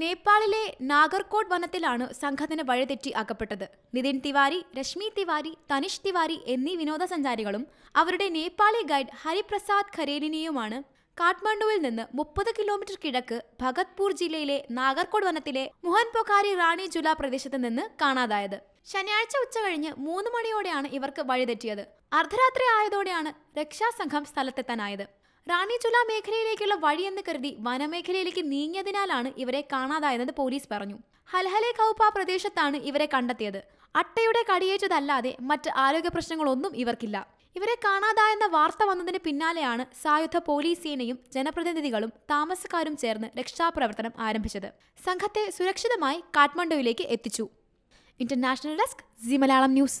നേപ്പാളിലെ നാഗർകോട്ട് വനത്തിലാണ് സംഘത്തിന് വഴിതെറ്റി അകപ്പെട്ടത്. നിതിൻ തിവാരി രശ്മി തിവാരി തനിഷ് തിവാരി എന്നീ വിനോദസഞ്ചാരികളും അവരുടെ നേപ്പാളി ഗൈഡ് ഹരിപ്രസാദ് ഖരേലിനെയുമാണ് കാഠ്മണ്ഡുവിൽ നിന്ന് മുപ്പത് കിലോമീറ്റർ കിഴക്ക് ഭഗത്പൂർ ജില്ലയിലെ നാഗർകോട് വനത്തിലെ മുഹൻ പൊഖാരി റാണി ജുല പ്രദേശത്ത് നിന്ന് കാണാതായത്. ശനിയാഴ്ച ഉച്ചകഴിഞ്ഞ് മൂന്ന് മണിയോടെയാണ് ഇവർക്ക് വഴിതെറ്റിയത്. അർദ്ധരാത്രി ആയതോടെയാണ് രക്ഷാസംഘം സ്ഥലത്തെത്താനായത്. റാണി ചുല മേഖലയിലേക്കുള്ള വഴിയെന്ന് കരുതി വനമേഖലയിലേക്ക് നീങ്ങിയതിനാലാണ് ഇവരെ കാണാതായതെന്ന് പോലീസ് പറഞ്ഞു. ഹൽഹലെ കൗപ്പ പ്രദേശത്താണ് ഇവരെ കണ്ടെത്തിയത്. അട്ടയുടെ കടിയേറ്റതല്ലാതെ മറ്റ് ആരോഗ്യ പ്രശ്നങ്ങളൊന്നും ഇവർക്കില്ല. ഇവരെ കാണാതായെന്ന വാർത്ത വന്നതിന് പിന്നാലെയാണ് സായുധ പോലീസ് സേനയും ജനപ്രതിനിധികളും താമസക്കാരും ചേർന്ന് രക്ഷാപ്രവർത്തനം ആരംഭിച്ചത്. സംഘത്തെ സുരക്ഷിതമായി കാഠ്മണ്ഡുവിലേക്ക് എത്തിച്ചു. International desk Zee Malayalam news.